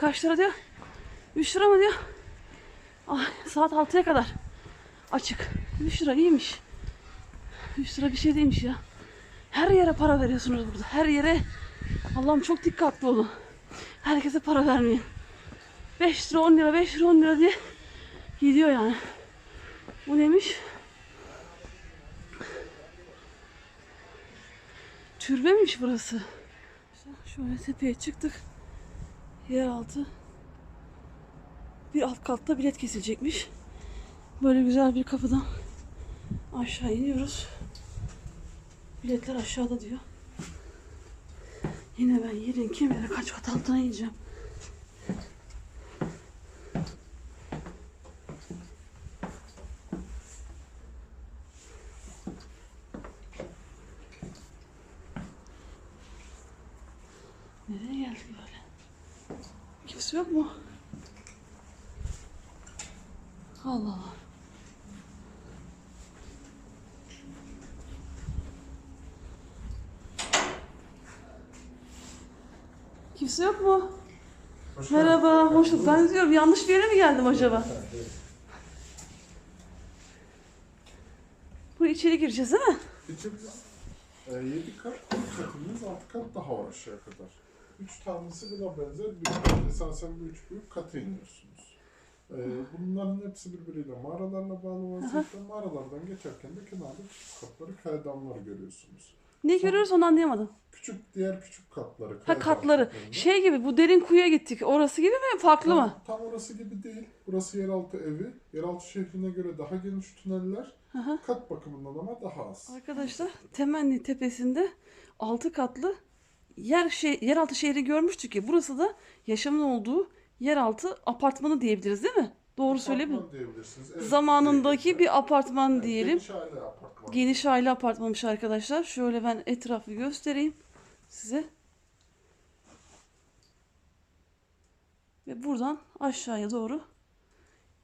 Kaç lira diyor? 3 lira mı diyor? Ay, saat 6'ya kadar açık. 3 lira iyiymiş. 3 lira bir şey değilmiş ya. Her yere para veriyorsunuz burada. Her yere. Allah'ım çok dikkatli olun. Herkese para vermeyin. 5 lira 10 lira 5 lira 10 lira diye gidiyor yani. Bu neymiş? Türbe miymiş burası? Şöyle tepeye çıktık. Yeraltı. Bir alt katta bilet kesilecekmiş. Böyle güzel bir kapıdan aşağı iniyoruz. Biletler aşağıda diyor. Yine ben yerin kemeri kaç kat altına ineceğim. Nereye geldik böyle? Kimse yok mu? Allah Allah. Kimse yok mu? Merhaba, hoş bulduk. Ben diyorum yanlış bir yere mi geldim acaba? Buraya içeri gireceğiz değil mi? İçimiz e, 7 kat, üç katımız 6 kat daha var aşağıya kadar. 3 tanesi buna benzer büyük. Esasen bu üç büyük kata iniyorsunuz. E, bunların hepsi birbiriyle mağaralarla bağlı vaziyette. Mağaralardan geçerken de kenarda küçük katları, kaya damları görüyorsunuz. Ne görüyoruz onu anlayamadım. Küçük, diğer küçük katları. Ha katları. damlarında. Şey gibi bu derin kuyuya gittik. Orası gibi mi? Farklı mı? Tam, tam orası gibi değil. Burası yeraltı evi. Yeraltı şehrine göre daha geniş tüneller. hı. Kat bakımından ama daha az. Arkadaşlar Temenni Tepesi'nde 6 katlı yer şey, yeraltı şehri görmüştük ki burası da yaşamın olduğu yeraltı apartmanı diyebiliriz değil mi? Doğru söyleyeyim mi? Diyebilirsiniz. Evet, Zamanındaki bir apartman diyelim. Geniş aile apartmanı. Geniş aile apartmanmış arkadaşlar. Şöyle ben etrafı göstereyim size. Ve buradan aşağıya doğru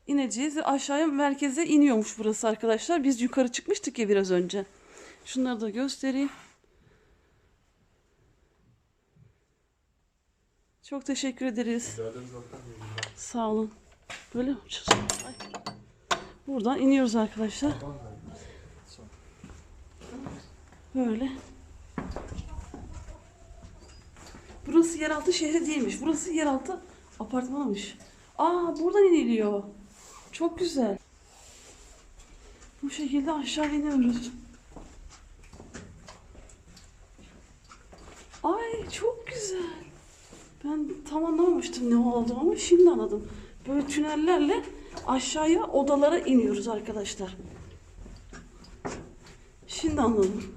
ineceğiz. Ve aşağıya merkeze iniyormuş burası arkadaşlar. Biz yukarı çıkmıştık ya biraz önce. Şunları da göstereyim. Çok teşekkür ederiz. Sağ olun. Böyle mi. Buradan iniyoruz arkadaşlar. Böyle. Burası yeraltı şehri değilmiş. Burası yeraltı apartmanıymış. Aa buradan iniliyor. Çok güzel. Bu şekilde aşağı iniyoruz. Ay çok güzel. Ben tam anlamamıştım ne olduğunu ama şimdi anladım. Böyle tünellerle aşağıya odalara iniyoruz arkadaşlar. Şimdi anladım.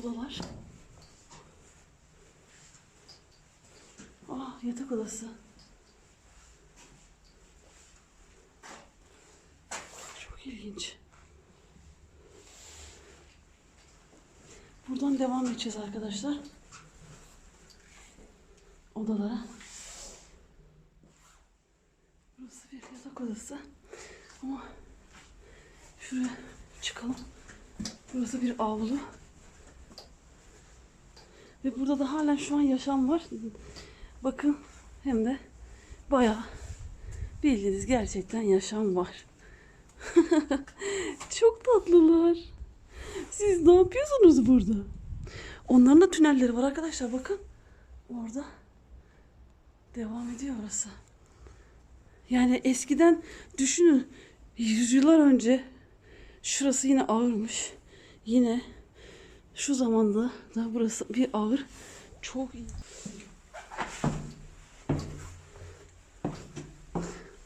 Odalar. Ah yatak odası. Çok ilginç. Buradan devam edeceğiz arkadaşlar. Odalara. Burası bir yatak odası. Ama şuraya çıkalım. Burası bir avlu. Ve burada da halen şu an yaşam var. Bakın hem de bayağı bildiğiniz gerçekten yaşam var. Çok tatlılar. Siz ne yapıyorsunuz burada? Onların da tünelleri var arkadaşlar bakın. Orada devam ediyor orası. Yani eskiden düşünün yüzyıllar önce şurası yine ağırmış. Yine şu zamanda da burası bir ağır. Çok iyi.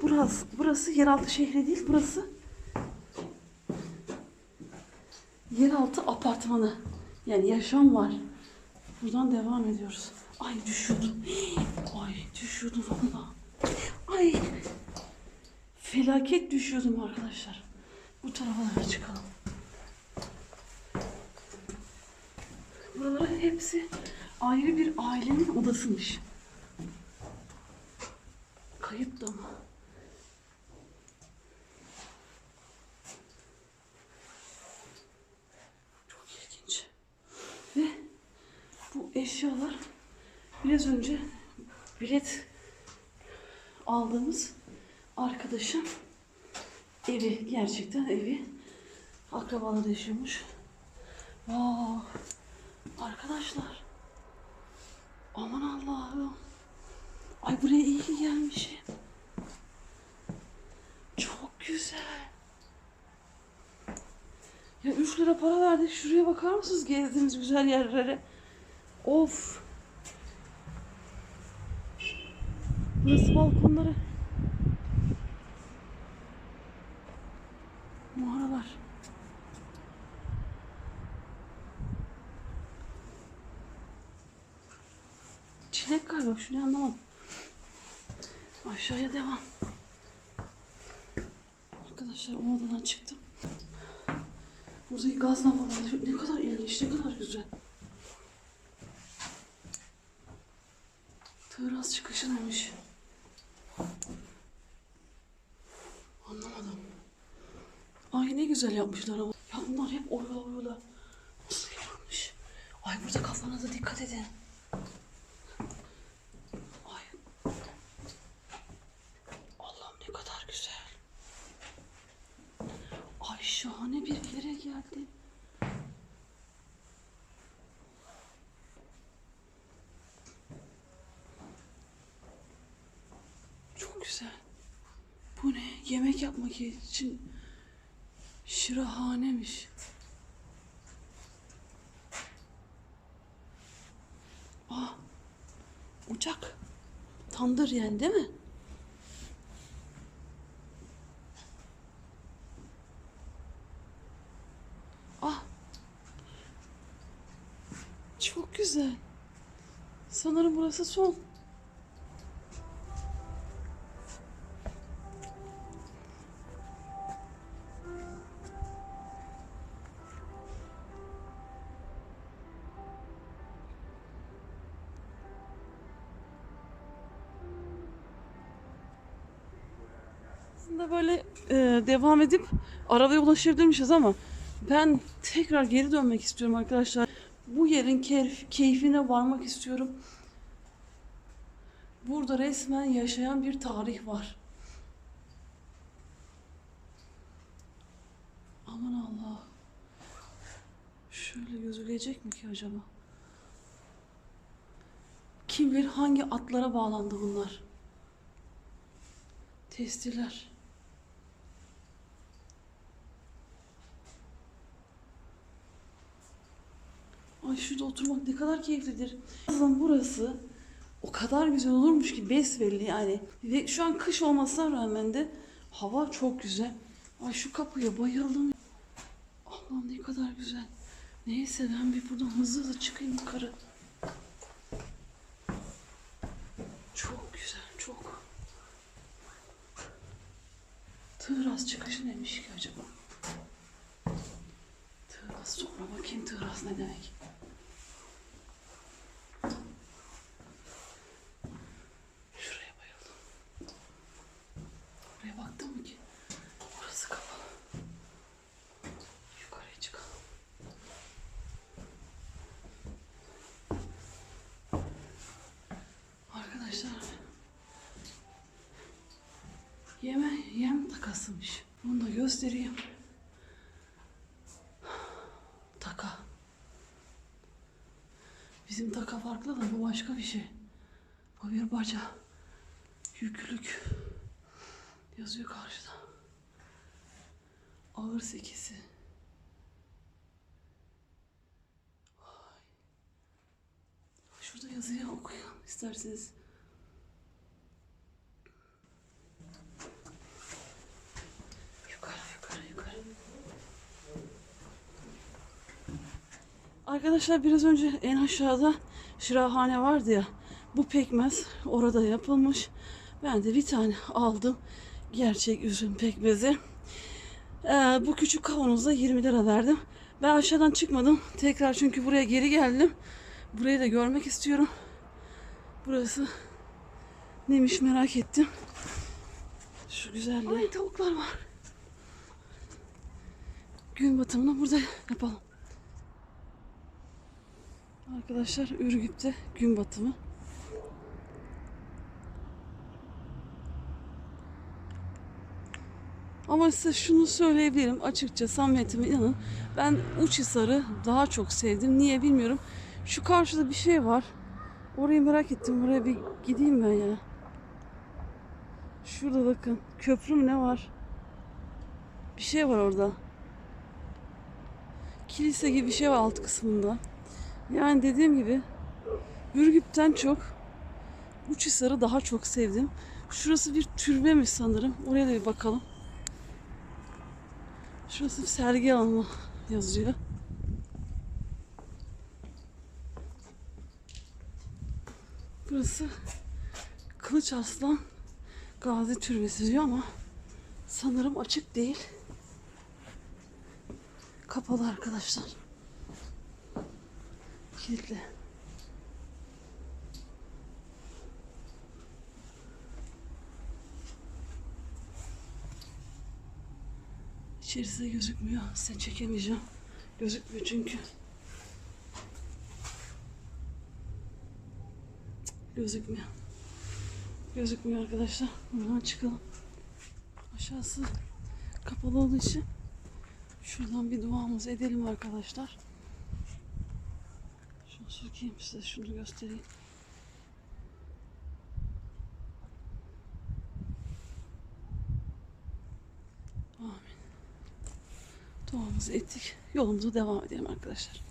Burası, burası yeraltı şehri değil. Burası yeraltı apartmanı. Yani yaşam var. Buradan devam ediyoruz. Ay düşüyordum. Ay düşüyordum valla. Ay. Felaket düşüyordum arkadaşlar. Bu tarafa çıkalım. Buraların hepsi ayrı bir ailenin odasıymış. Kayıp da mı? Çok ilginç. Ve bu eşyalar Biraz önce bilet aldığımız arkadaşım evi gerçekten evi akrabaları yaşıyormuş. Wow. Arkadaşlar. Aman Allah'ım. Ay buraya iyi ki gelmişim. Çok güzel. Ya 3 lira para verdik. Şuraya bakar mısınız gezdiğimiz güzel yerlere? Of. Burası balkonları. Mağaralar. Çilek galiba şunu anlamadım. Aşağıya devam. Arkadaşlar o odadan çıktım. Buradaki gaz lambaları ne kadar ilginç, ne kadar güzel. Teras çıkışı neymiş? Anlamadım. Ay ne güzel yapmışlar ama. Ya bunlar hep oyula oyula. Nasıl yapılmış? Ay burada kafanıza dikkat edin. Ay. Allah'ım ne kadar güzel. Ay şahane bir yere geldim. Çok güzel. Bu ne? Yemek yapmak için şirahanemiş. Aa, ocak. Tandır yani değil mi? Ah. Çok güzel. Sanırım burası son. Aslında böyle e, devam edip arabaya ulaşabilirmişiz ama ben tekrar geri dönmek istiyorum arkadaşlar. Bu yerin keyf, keyfine varmak istiyorum. Burada resmen yaşayan bir tarih var. Aman Allah. Şöyle gözükecek mi ki acaba? Kim bilir hangi atlara bağlandı bunlar? Testiler. Şurada oturmak ne kadar keyiflidir. Yazın burası o kadar güzel olurmuş ki besbelli yani. Ve şu an kış olmasına rağmen de hava çok güzel. Ay şu kapıya bayıldım. Allah'ım ne kadar güzel. Neyse ben bir buradan hızlı hızlı çıkayım yukarı. Çok güzel, çok. Tığras çıkışı neymiş ki acaba? Tığras sonra bakayım tığras ne demek? Şuraya bayıldım. Buraya baktın mı ki? Burası kapalı. Yukarıya çıkalım. Arkadaşlar Yeme, yem takasıymış. Bunu da göstereyim. Taka. Bizim taka farklı da bu başka bir şey. Bu bir baca. Yüklülük. Yazıyor karşıda. Ağır sekisi. Şurada yazıyı okuyun isterseniz. Arkadaşlar biraz önce en aşağıda şirahane vardı ya. Bu pekmez orada yapılmış. Ben de bir tane aldım. Gerçek üzüm pekmezi. Ee, bu küçük kavanoza 20 lira verdim. Ben aşağıdan çıkmadım. Tekrar çünkü buraya geri geldim. Burayı da görmek istiyorum. Burası neymiş merak ettim. Şu güzelliği. Ay tavuklar var. Gün batımını burada yapalım. Arkadaşlar Ürgüp'te gün batımı. Ama size şunu söyleyebilirim açıkça samimiyetime inanın. Ben Uçhisar'ı daha çok sevdim. Niye bilmiyorum. Şu karşıda bir şey var. Orayı merak ettim. Buraya bir gideyim ben ya. Şurada bakın. Köprü mü ne var? Bir şey var orada. Kilise gibi bir şey var alt kısmında. Yani dediğim gibi Ürgüp'ten çok Uçhisar'ı daha çok sevdim. Şurası bir türbe mi sanırım? Oraya da bir bakalım. Şurası bir sergi alanı yazıyor. Burası Kılıç Arslan Gazi Türbesi diyor ama sanırım açık değil. Kapalı arkadaşlar. Kilitli. İçerisi gözükmüyor. Size çekemeyeceğim. Gözükmüyor çünkü. Gözükmüyor. Gözükmüyor arkadaşlar. Buradan çıkalım. Aşağısı kapalı olduğu için şuradan bir duamızı edelim arkadaşlar. Sokayım size şunu göstereyim. Amin. Duamızı ettik. Yolumuza devam edelim arkadaşlar.